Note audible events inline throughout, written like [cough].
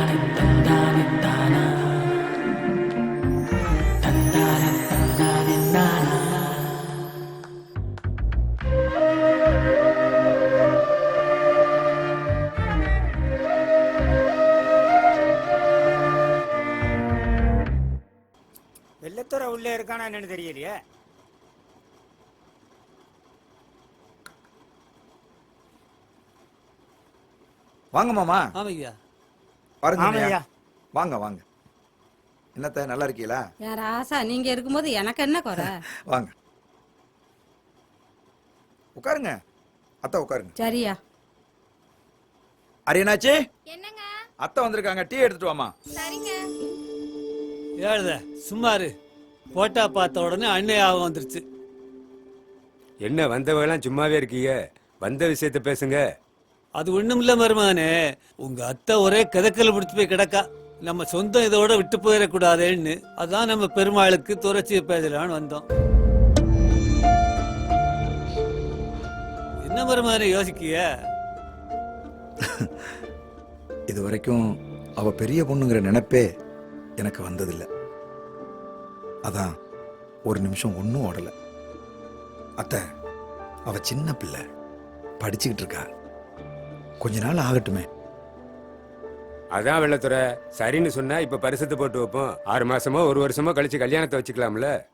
வெள்ளத்துறை என்னன்னு தெரியலையே. வாங்க மாமா. பாருங்க. வாங்க வாங்க. என்னத்த நல்லா இருக்கீங்களா? யார் ஆசா நீங்க இருக்கும்போது எனக்கு என்ன குறை? [laughs] வாங்க. உட்காருங்க. அத்தை உட்காருங்க. சரியா. அரியனாச்சி? என்னங்க? அத்தை வந்திருக்காங்க. டீ எடுத்துட்டு வாமா சரிங்க. ஏழுத சும்மாரு போட்டா பார்த்த உடனே அண்ணன் ஞாபகம் வந்துருச்சு. என்ன வந்தவங்கலாம் சும்மாவே இருக்கீங்க? வந்த விஷயத்த பேசுங்க. அது ஒண்ணும் இல்ல மருமகனே. உங்க அத்தை ஒரே கதக்கல் பிடிச்சு போய் கிடக்கா. நம்ம சொந்தம் இதோட விட்டு போயிடக்கூடாதேன்னு. அதான் நம்ம பெருமாளுக்கு துறைச்சி பேசலான்னு வந்தோம். என்ன மருமகனே யோசிக்கிய? [laughs] இது வரைக்கும் அவ பெரிய பொண்ணுங்கிற நினைப்பே எனக்கு வந்ததில்லை. அதான் ஒரு நிமிஷம் ஒன்றும் ஓடல. அத்தை அவ சின்ன பிள்ளை. படிச்சுக்கிட்டு இருக்கா. கொஞ்ச நாள் ஆகட்டுமே. அதான் வெள்ளத்துறை. சரின்னு சொன்னா இப்ப பரிசத்தை போட்டு வைப்போம். ஆறு மாசமோ ஒரு வருஷமோ கழிச்சு கல்யாணத்தை வச்சுக்கலாம்ல?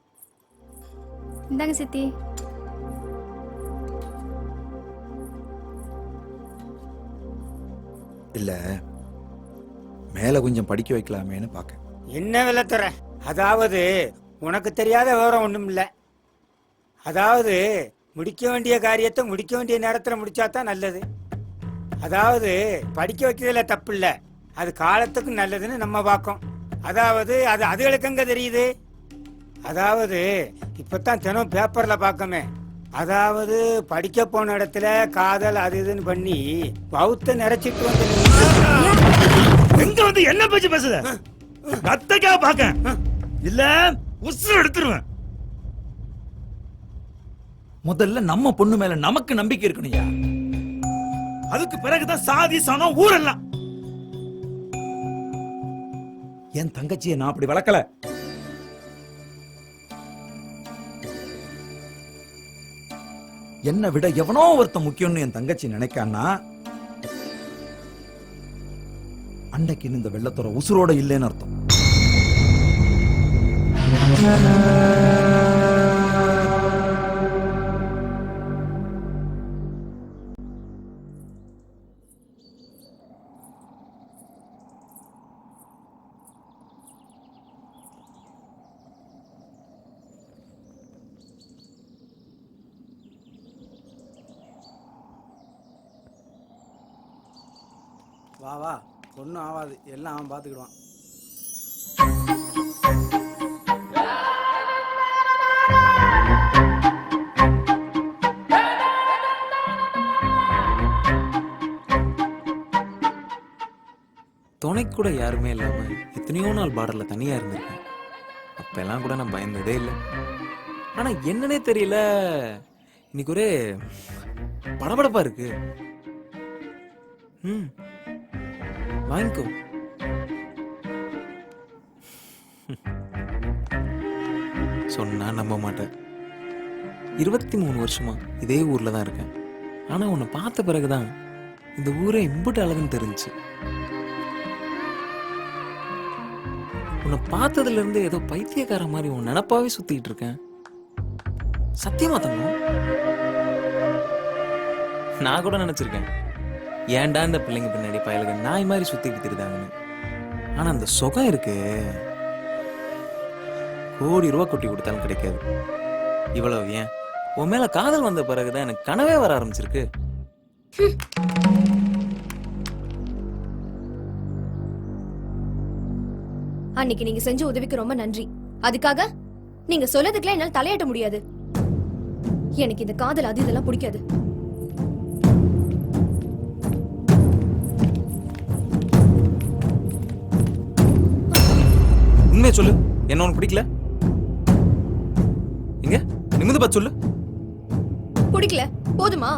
இந்தாங்க சித்தி. இல்ல மேல கொஞ்சம் படிக்க வைக்கலாமேன்னு பார்க்க என்ன வெள்ளத்துறை? அதாவது உனக்கு தெரியாத விவரம் ஒண்ணும் இல்ல அதாவது முடிக்க வேண்டிய காரியத்தை முடிக்க வேண்டிய நேரத்துல முடிச்சா தான் நல்லது. அதாவது படிக்க வைக்கிறதுல தப்பு இல்ல அது காலத்துக்கு நல்லதுன்னு நம்ம பார்க்கோம். அதாவது அது அதுகளுக்கு எங்க தெரியுது? அதாவது இப்பதான் தினம் பேப்பர்ல பார்க்கமே. அதாவது படிக்க போன இடத்துல காதல் அது இதுன்னு பண்ணி பௌத்த நிறைச்சிட்டு வந்து எங்க வந்து என்ன பேச்சு பேசுத? அத்தைக்கா பாக்க இல்ல உசுறு எடுத்துருவேன். முதல்ல நம்ம பொண்ணு மேல நமக்கு நம்பிக்கை இருக்கணும்யா அதுக்கு பிறகுதான் சாதி சனம் ஊரெல்லாம். என் தங்கச்சியை நான் அப்படி வளர்க்கல. என்னை விட எவனோ ஒருத்தன் முக்கியம்னு என் தங்கச்சி நினைக்கான்னா அன்னைக்கு இந்த வெள்ளத்தோர உசுரோட இல்லைன்னு அர்த்தம். வா வா. ஒன்றும் ஆகாது எல்லாம் அவன் பார்த்துக்கிடுவான் துணைக்கு கூட யாருமே இல்லாமல் எத்தனையோ நாள் பார்டரில் தனியாக இருந்திருக்கேன். அப்போல்லாம் கூட நான் பயந்ததே இல்லை. ஆனால் என்னன்னே தெரியல. இன்னைக்கு ஒரே படபடப்பாக இருக்கு. ம். வாங்கிக்கோ. சொன்னா நம்ப மாட்டேன். இருபத்தி மூணு வருஷமா இதே ஊர்ல தான் இருக்கேன். ஆனா உன்னை பார்த்த பிறகுதான் இந்த ஊரே இம்புட்டு அழகுன்னு தெரிஞ்சு உன்னை பார்த்ததுல இருந்து ஏதோ பைத்தியக்கார மாதிரி உன் நினப்பாவே சுத்திட்டு இருக்கேன். சத்தியமா தங்கம்? நான் கூட நினைச்சிருக்கேன். ஏன்டா இந்த பிள்ளைங்க பின்னாடி பயலுக நாய் மாதிரி சுற்றிக்கிட்டு இருந்தாங்கன்னு ஆனா அந்த சுகம் இருக்கு. கோடி ரூபா கொட்டி கொடுத்தாலும் கிடைக்காது. இவ்வளவு ஏன்? உன் மேல காதல் வந்த பிறகுதான் எனக்கு கனவே வர ஆரம்பிச்சிருக்கு. அன்னைக்கு நீங்க செஞ்ச உதவிக்கு ரொம்ப நன்றி. அதுக்காக நீங்க சொல்லதுக்குலாம் என்னால தலையாட்ட முடியாது. எனக்கு இந்த காதல் அது இதெல்லாம் பிடிக்காது. உண்மையை சொல்லு. என்ன உனக்கு பிடிக்கல? எங்க? நிமிந்து பார்த்து சொல்லு. பிடிக்கல. போதுமா?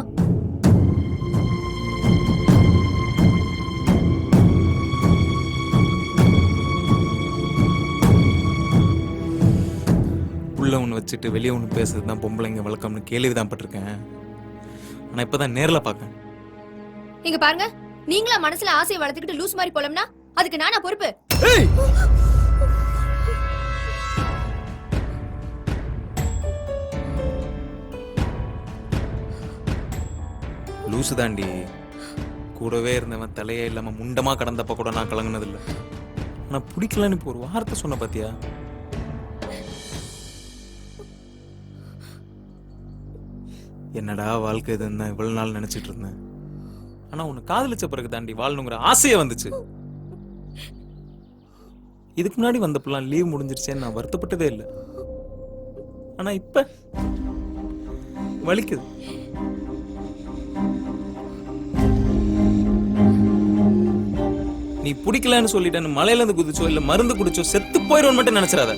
வச்சுட்டு வெளியே ஒன்று பேசுறது தான் பொம்பளைங்க வழக்கம்னு கேள்விதான் பட்டிருக்கேன். ஆனா இப்பதான் நேர்ல பார்க்கேன் இங்க பாருங்க நீங்களா மனசுல ஆசையை வளர்த்துக்கிட்டு லூஸ் மாதிரி போலம்னா அதுக்கு நானா பொறுப்பு? லூசு தாண்டி கூடவே இருந்தவன் தலையே இல்லாம முண்டமா கடந்தப்ப கூட நான் கலங்குனதில்ல. ஆனா பிடிக்கலன்னு இப்போ ஒரு வார்த்தை சொன்ன பாத்தியா? என்னடா வாழ்க்கை இதுன்னு தான் இவ்வளவு நாள் நினைச்சிட்டு இருந்தேன். ஆனா உன்னை காதலிச்ச பிறகு தாண்டி வாழணுங்கிற ஆசையே வந்துச்சு. இதுக்கு முன்னாடி வந்தப்பெல்லாம் லீவ் முடிஞ்சிருச்சேன்னு நான் வருத்தப்பட்டதே இல்லை. ஆனா இப்ப வலிக்குது. நீ பிடிக்கலன்னு சொல்லிட்டேன்னு மலையில இருந்து குதிச்சோ இல்ல மருந்து குடிச்சோ செத்து போயிடுவோம் மட்டும் நினைச்சிடாத.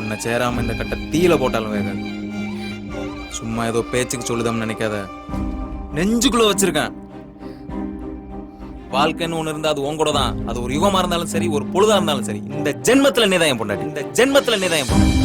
உன்னை சேராம இந்த கட்டை தீயில போட்டாலும் வேகாது. சும்மா ஏதோ பேச்சுக்கு சொல்லுதம்னு நினைக்காத. நெஞ்சுக்குள்ள வச்சிருக்கேன். வாழ்க்கைன்னு ஒண்ணு இருந்தா அது உன் கூட தான் அது ஒரு யுகமா இருந்தாலும் சரி ஒரு பொழுதா இருந்தாலும் சரி இந்த ஜென்மத்துல நீதான் என் பொண்டாட்டி. இந்த ஜென்மத்துல நீதான் என் பொண்டாட்டி.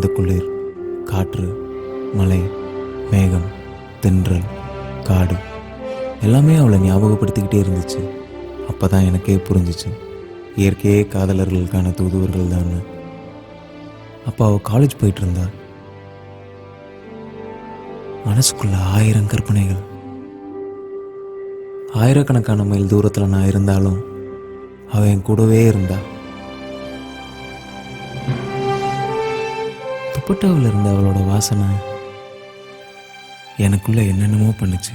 இந்த குளிர் காற்று மலை மேகம் தென்றல் காடு எல்லாமே அவளை ஞாபகப்படுத்திக்கிட்டே இருந்துச்சு. அப்போ தான் எனக்கே புரிஞ்சிச்சு. இயற்கையே காதலர்களுக்கான தூதுவர்கள் தான் அப்போ அவள் காலேஜ் போயிட்டு இருந்தா மனசுக்குள்ள ஆயிரம் கற்பனைகள். ஆயிரக்கணக்கான மைல் தூரத்தில் நான் இருந்தாலும் அவள் என் கூடவே இருந்தாள் துப்பட்டாவில் இருந்த அவளோட வாசனை எனக்குள்ளே என்னென்னமோ பண்ணுச்சு.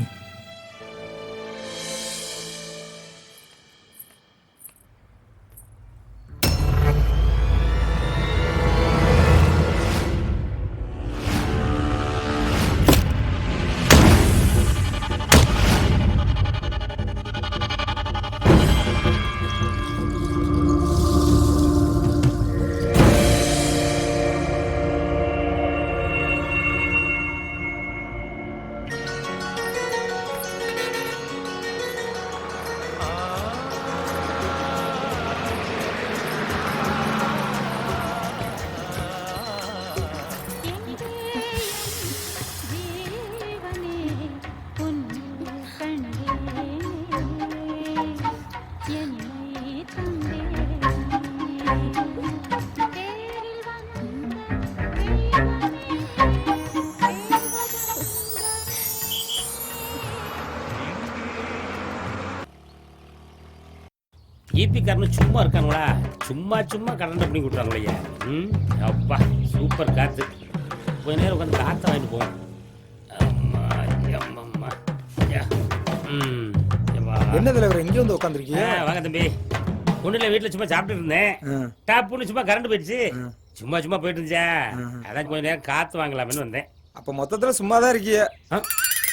காரனு சும்மா இருக்கானுங்களா? சும்மா சும்மா கரண்ட் பண்ணி கொடுத்தாங்களே ம்? அப்பா சூப்பர் காத்து. கொஞ்ச நேரம் உட்காந்து காற்று வாங்கிட்டு போவோம். என்ன தலைவர் இங்கே வந்து உட்காந்துருக்கீங்க வாங்க தம்பி. ஒன்றும் இல்லை வீட்டில் சும்மா சாப்பிட்டு இருந்தேன். டாப்புன்னு சும்மா கரண்ட் போயிடுச்சு. சும்மா சும்மா போயிட்டு இருந்துச்சா? அதான் கொஞ்ச நேரம் காற்று வாங்கலாம்னு வந்தேன். அப்ப மொத்தத்துல சும்மா தான் இருக்கீங்க ஆ.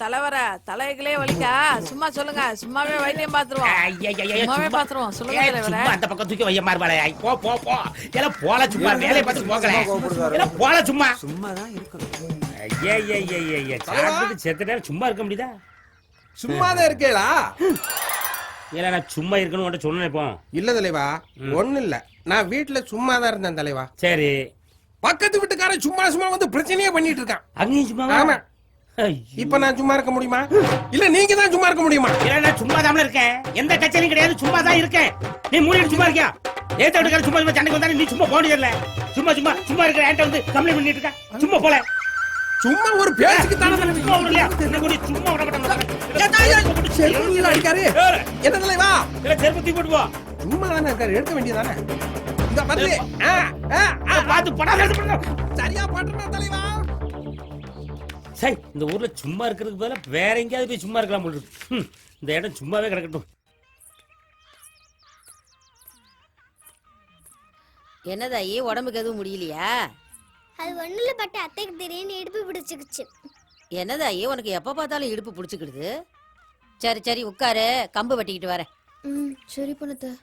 தலைவர தலைகளே வலிக்கா. சும்மா சொல்லுங்க. சும்மாவே வைத்தியம் பாத்துருவோம் சும்மாவே பாத்துருவோம் சொல்லுங்க தலைவர. அந்த பக்கம் தூக்கி வைய மாறுபாளே போ போ போ. எல்லாம் போல சும்மா வேலையை பார்த்து போகல. எல்லாம் போல சும்மா. சும்மா தான் இருக்கணும் ஐயா ஐயா ஐயா ஐயா சாப்பிட்டு செத்த நேரம் சும்மா இருக்க முடியுதா? சும்மாதான் இருக்கேளா? இல்ல நான் சும்மா இருக்கணும் உன்கிட்ட சொன்னேன் இப்போ. இல்ல தலைவா ஒண்ணு இல்ல. நான் வீட்டுல சும்மா தான் இருந்தேன் தலைவா. சரி. பக்கத்து வீட்டுக்காரன் சும்மா சும்மா வந்து பிரச்சனையே பண்ணிட்டு இருக்கான். அங்கேயும் சும்மா ஆமா. இப்ப நான் சும்மா இருக்க முடியுமா? இல்ல நீங்க தான் சும்மா இருக்க முடியுமா? இல்ல நான் சும்மா தான் இருக்கேன். எந்த கச்சேரியும் கிடையாது சும்மா தான் இருக்கேன். நீ மூணு சும்மா இருக்கியா? ஏத்த வீட்டுக்கார சும்மா சும்மா சண்டைக்கு வந்தாலும் நீ சும்மா போனது இல்ல சும்மா சும்மா சும்மா இருக்கிற என்கிட்ட வந்து கம்ப்ளைண்ட் பண்ணிட்டு இருக்க? சும்மா போல. சும்மா ஒரு பேச்சுக்கு தானே சும்மா விடலையா? என்ன கூட சும்மா விட செருப்புல அடிக்காரு. என்ன தலைவா? இல்ல செருப்பு தூக்கி போட்டு போ சும்மா தானே இருக்காரு எடுக்க வேண்டியதானே? இந்த வந்து ஆ, ஆ, ஆ, பார்த்து படாத. சரியா பாட்டுனா தலைவா. சரி இந்த ஊர்ல சும்மா இருக்கிறதுக்கு பதிலா வேற எங்கேயாவது போய் சும்மா இருக்கலாம் போல இந்த இடம் சும்மாவே கிடக்கட்டும். என்னதாயி உடம்புக்கு எதுவும் முடியலையா? அது ஒண்ணுல பட்ட அத்தைக்கு திடீர்னு இடுப்பு பிடிச்சிக்கிச்சு. என்னதாயி உனக்கு எப்ப பார்த்தாலும் இடுப்பு புடிச்சுக்கிடுது? சரி சரி உட்காரு கம்பு வெட்டிக்கிட்டு வரேன். ம் சரி பண்ணத்த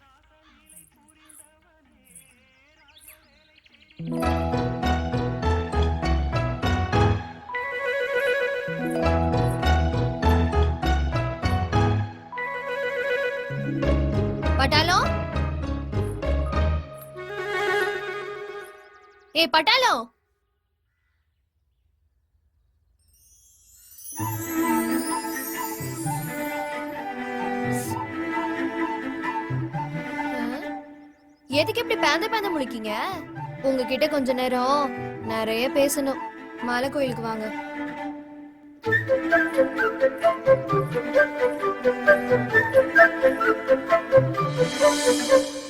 பட்டாளம் ஏய் பட்டாளம் எதுக்கு இப்படி பேந்த பேந்த முழிக்கீங்க? உங்ககிட்ட கொஞ்ச நேரம் நிறைய பேசணும். மலை கோயிலுக்கு வாங்க. Thank you.